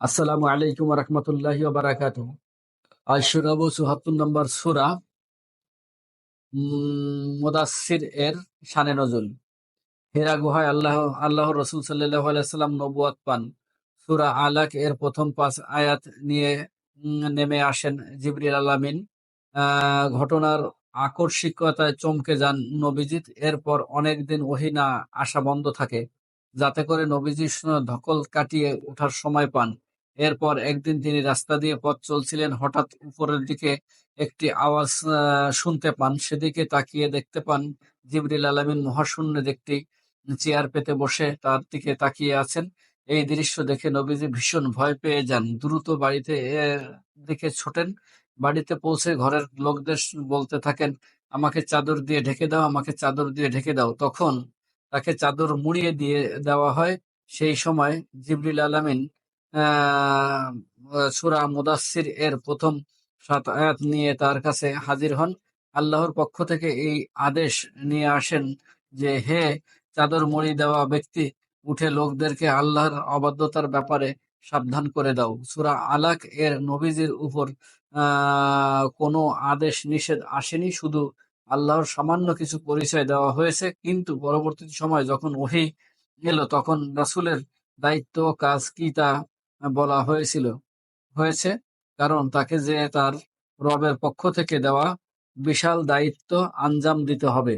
আসসালামু আলাইকুম রহমতুল্লাহি বারাকাত আজ শোনাবো চুহাত্তর নম্বর সুরা মোদাসির এর শানে নজুল। হেরা গুহায় আল্লাহ আল্লাহ রসুল সাল্লাহ আলাইসাল্লাম নবুয়াত পান। সুরা আলাক এর প্রথম পাঁচ আয়াত নিয়ে নেমে আসেন জিবরিল আলামিন। ঘটনার আকস্মিকতায় চমকে যান নবীজিৎ। এরপর অনেকদিন ওহী না আসা বন্ধ থাকে। যাতে করে নবীজির ধকল কাটিয়ে ওঠার সময় পান। এরপর একদিন তিনি রাস্তা দিয়ে পথ চলছিলেন। হঠাৎ উপরের দিকে একটি আওয়াজ শুনতে পান। সেদিকে তাকিয়ে দেখতে পান জিবরিল আলামিন মহাশূন্যের একটি চেয়ার পেতে বসে তার দিকে তাকিয়ে আছেন। এই দৃশ্য দেখে নবীজি ভীষণ ভয় পেয়ে যান। দ্রুত বাড়িতে দিকে ছোটেন। বাড়িতে পৌঁছে ঘরের লোকদের বলতে থাকেন, আমাকে চাদর দিয়ে ঢেকে দাও, আমাকে চাদর দিয়ে ঢেকে দাও। তখন তাকে চাদর মুড়িয়ে দিয়ে দেওয়া হয়। সেই সময় জিবরিল আলামিন সূরা মুদাসসির এর প্রথম সাত আয়াত নিয়ে তার কাছে হাজির হন। আল্লাহর পক্ষ থেকে এই আদেশ নিয়ে আসেন যে, হে চাদর মুড়ি দেওয়া ব্যক্তি, উঠে লোকদেরকে আল্লাহর অবাধ্যতার ব্যাপারে সাবধান করে দাও। সুরা আলাক এর নবীজির উপর কোনো আদেশ নিষেধ আসেনি। শুধু আল্লাহর সামান্য কিছু পরিচয় দেওয়া হয়েছে। কিন্তু পরবর্তী সময় যখন ওহী এলো, তখন রাসূলের দায়িত্ব কাজ কি তা বলা হয়েছিল। হয়েছে কারণ তাকে যে তার রবের পক্ষ থেকে দেওয়া বিশাল দায়িত্ব আঞ্জাম দিতে হবে।